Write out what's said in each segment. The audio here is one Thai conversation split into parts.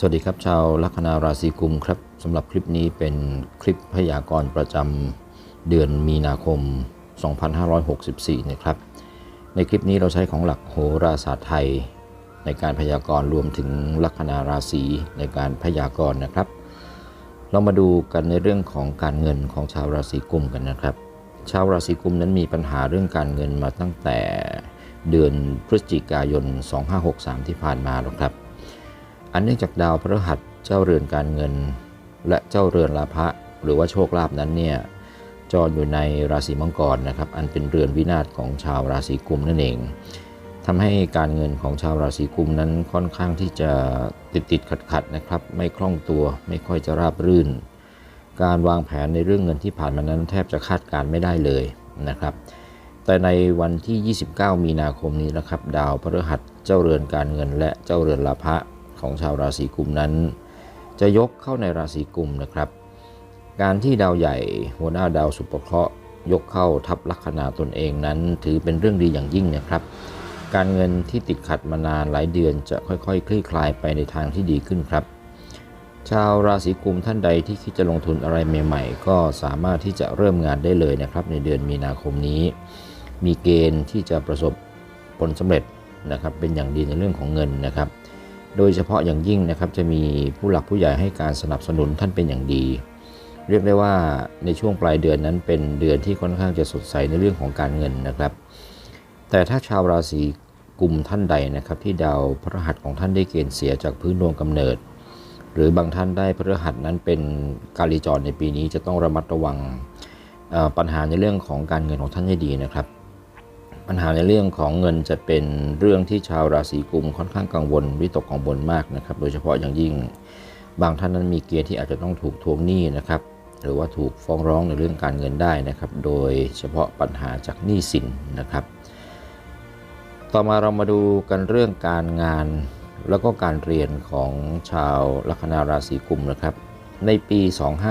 สวัสดีครับ ชาวลัคนาราศีกุมครับสำหรับคลิปนี้เป็นคลิปพยากรณ์ประจำเดือนมีนาคม 2564 นะครับ ในคลิปนี้เราใช้ของหลักโหราศาสตร์ไทย ในการพยากรณ์รวมถึงลัคนาราศีในการพยากรณ์นะครับ เรามาดูกันในเรื่องของการเงินของชาวราศีกุมกันนะครับ ชาวราศีกุมนั้นมีปัญหาเรื่องการเงินมาตั้งแต่เดือนพฤศจิกายน 2563 ที่ผ่านมาแล้วครับ อันเนื่องจากดาวพฤหัสเจ้าเรือนการเงิน และเจ้าเรือนลาภะหรือว่าโชคลาภนั้นเนี่ยจรอยู่ในราศีมังกรนะครับ อันเป็นเรือนวินาศของชาวราศีกุมนั่นเองทำให้การเงินของชาวราศีกุมนั้นค่อนข้างที่จะติดติดขัดขัดนะครับ ไม่คล่องตัวไม่ค่อยจะราบรื่น การวางแผนในเรื่องเงินที่ผ่านมานั้นแทบจะคาดการไม่ได้เลยนะครับ แต่ในวันที่ 29 มีนาคมนี้นะครับ ดาวพฤหัสเจ้าเรือนการเงินและเจ้าเรือนลาภะ ของชาวราศีกุมนั้น จะยกเข้าในราศีกุมนะครับ การที่ดาวใหญ่หัวหน้าดาวสุภเคราะห์ยกเข้าทับลัคนาตนเองนั้น ถือเป็นเรื่องดีอย่างยิ่งนะครับ การเงินที่ติดขัดมานานหลายเดือนจะค่อยๆ คลี่คลายไปในทางที่ดีขึ้นครับ ชาวราศีกุมท่านใดที่คิดจะลงทุนอะไรใหม่ๆ ก็สามารถที่จะเริ่มงานได้เลยนะครับ ในเดือนมีนาคมนี้ มีเกณฑ์ที่จะประสบผลสำเร็จนะครับเป็นอย่างดีในเรื่องของเงินนะครับ โดยเฉพาะอย่างยิ่งนะครับจะมีผู้หลักผู้ใหญ่ให้การสนับสนุนท่านเป็นอย่างดี เรียกได้ว่าในช่วงปลายเดือนนั้นเป็นเดือนที่ค่อนข้างจะสดใสในเรื่องของการเงินนะครับ แต่ถ้าชาวราศีกลุ่มท่านใดนะครับที่ดาวพฤหัสของท่านได้เกณฑ์เสียจากพื้นดวงกำเนิด หรือบางท่านได้พฤหัสนั้นเป็นกาลีจรในปีนี้จะต้องระมัดระวังปัญหาในเรื่องของการเงินของท่านให้ดีนะครับ ปัญหาในเรื่องของเงินจะเป็นเรื่องที่ชาวราศีกุมค่อนข้างกังวลวิตกกังวลมากนะครับ โดยเฉพาะอย่างยิ่งบางท่านนั้นมีเกณฑ์ที่อาจจะต้องถูกทวงหนี้นะครับ หรือว่าถูกฟ้องร้องในเรื่องการเงินได้นะครับ โดยเฉพาะปัญหาจากหนี้สินนะครับ ต่อมาเรามาดูกันเรื่องการงานแล้วก็การเรียนของชาวลัคนาราศีกุมนะครับ ในปี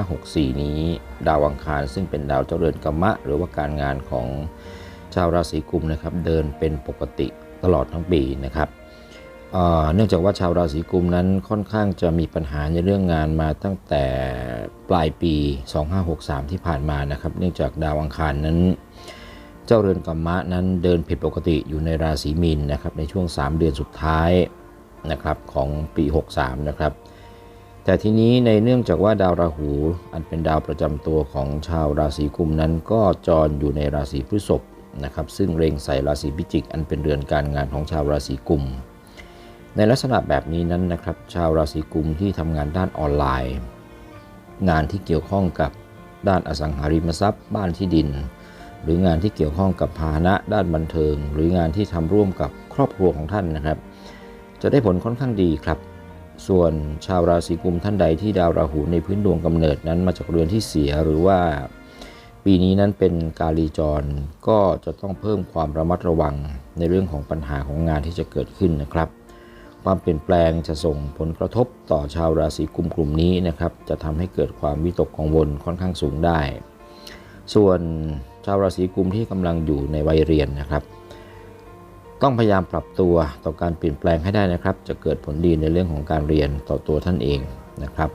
2564 นี้ ดาวอังคารซึ่งเป็นดาวเจ้าเรือนกรรมะ หรือว่าการงานของ ชาวราศีกุมนะครับเดินเป็นปกติตลอดทั้งปีนะครับเนื่องจากว่าชาวราศีกุมนั้นค่อนข้างจะมีปัญหาในเรื่องงานมาตั้งแต่ปลายปี 2563 ที่ผ่านมานะครับ เนื่องจากดาวอังคารนั้น เจ้าเรือนกรรมะนั้นเดินผิดปกติอยู่ในราศีมีนนะครับในช่วง 3 เดือนสุดท้ายนะครับของปี 63 นะครับ แต่ทีนี้ในเนื่องจากว่าดาวราหูอันเป็นดาวประจำตัวของชาวราศีกุมนั้นก็จรอยู่ในราศีพฤษภ นะครับ ซึ่งเร็งใส่ราศีพิจิก อันเป็นเรือนการงานของชาวราศีกุม ในลักษณะแบบนี้นั้นนะครับ ชาวราศีกุมที่ทำงานด้านออนไลน์ งานที่เกี่ยวข้องกับด้านอสังหาริมทรัพย์ บ้านที่ดิน หรืองานที่เกี่ยวข้องกับพาหนะด้านบันเทิง หรืองานที่ทำร่วมกับครอบครัวของท่านนะครับ จะได้ผลค่อนข้างดีครับส่วนชาวราศีกุมท่านใดที่ดาวราหูในพื้นดวงกำเนิดนั้นมาจากเรือนที่เสียหรือว่า ปีนี้นั้นเป็นกาลีจรก็จะต้องเพิ่มความระมัดระวังในเรื่องของปัญหาของงานที่จะเกิดขึ้นนะครับ ความเปลี่ยนแปลงจะส่งผลกระทบต่อชาวราศีกุมกลุ่มนี้นะครับ จะทำให้เกิดความวิตกกังวลค่อนข้างสูงได้ ส่วนชาวราศีกุมที่กำลังอยู่ในวัยเรียนนะครับ ต้องพยายามปรับตัวต่อการเปลี่ยนแปลงให้ได้นะครับ จะเกิดผลดีในเรื่องของการเรียนต่อตัวท่านเองนะครับ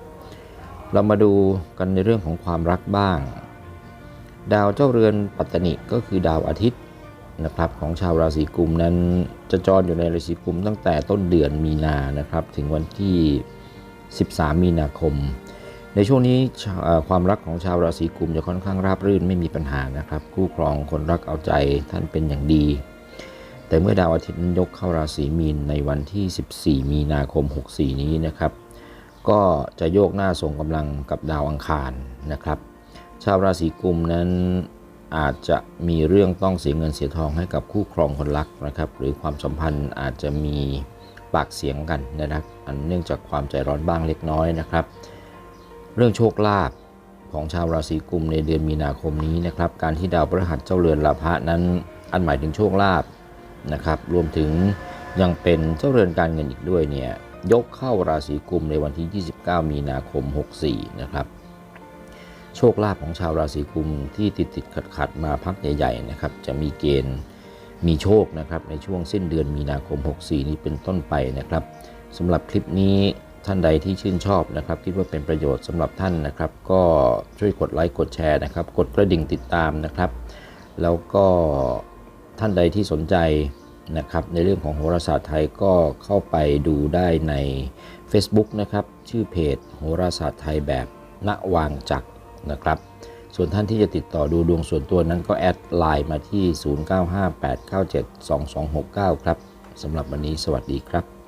เรามาดูกันในเรื่องของความรักบ้าง ดาวเจ้าเรือนปัตตนิก็คือดาวอาทิตย์นะครับของชาวราศีกุมนั้นจะจรอยู่ในราศีกุมตั้งแต่ต้นเดือนมีนานะครับถึงวันที่ 13 มีนาคม ในช่วงนี้ความรักของชาวราศีกุมจะค่อนข้างราบรื่นไม่มีปัญหานะครับคู่ครองคนรักเอาใจท่านเป็นอย่างดี แต่เมื่อดาวอาทิตย์นั้นยกเข้าราศีมีนในวันที่ 14 มีนาคม 64 นี้นะครับ ก็จะโยกหน้าส่งกำลังกับดาวอังคารนะครับ ชาวราศีกุมนั้นอาจจะมีเรื่องต้องเสียเงินเสียทองให้กับคู่ครองคนรักนะครับ หรือความสัมพันธ์อาจจะมีปากเสียงกันนะครับอันเนื่องจากความใจร้อนบ้างเล็กน้อยนะครับ เรื่องโชคลาภของชาวราศีกุมในเดือนมีนาคมนี้นะครับ การที่ดาวพฤหัสเจ้าเรือนลาภะนั้นอันหมายถึงโชคลาภนะครับ รวมถึงยังเป็นเจ้าเรือนการเงินอีกด้วยเนี่ยยกเข้าราศีกุมในวันที่ 29 มีนาคม 64 นะครับ ชคลาภของชาวราศีกุมที่ติดติดขัดขัดมาพักใหญ่ๆนะครับจะมีเกณฑ์มีโชคนะครับในช่วงสิ้นเดือนมีนาคม 64 นี้เป็นต้นไปนะครับสำหรับคลิปนี้ท่านใดที่ชื่นชอบนะครับ คิดว่าเป็นประโยชน์สำหรับท่านนะครับ ก็ช่วยกดไลค์กดแชร์นะครับ กดกระดิ่งติดตามนะครับ แล้วก็ท่านใดที่สนใจนะครับ ในเรื่องของโหราศาสตร์ไทยก็เข้าไปดูได้ใน Facebook นะครับ ชื่อเพจโหราศาสตร์ไทยแบบณวางจักร นะครับ ส่วนท่านที่จะติดต่อดูดวงส่วนตัวนั้นก็แอดไลน์มาที่ 0958972269 ครับสำหรับวันนี้สวัสดีครับ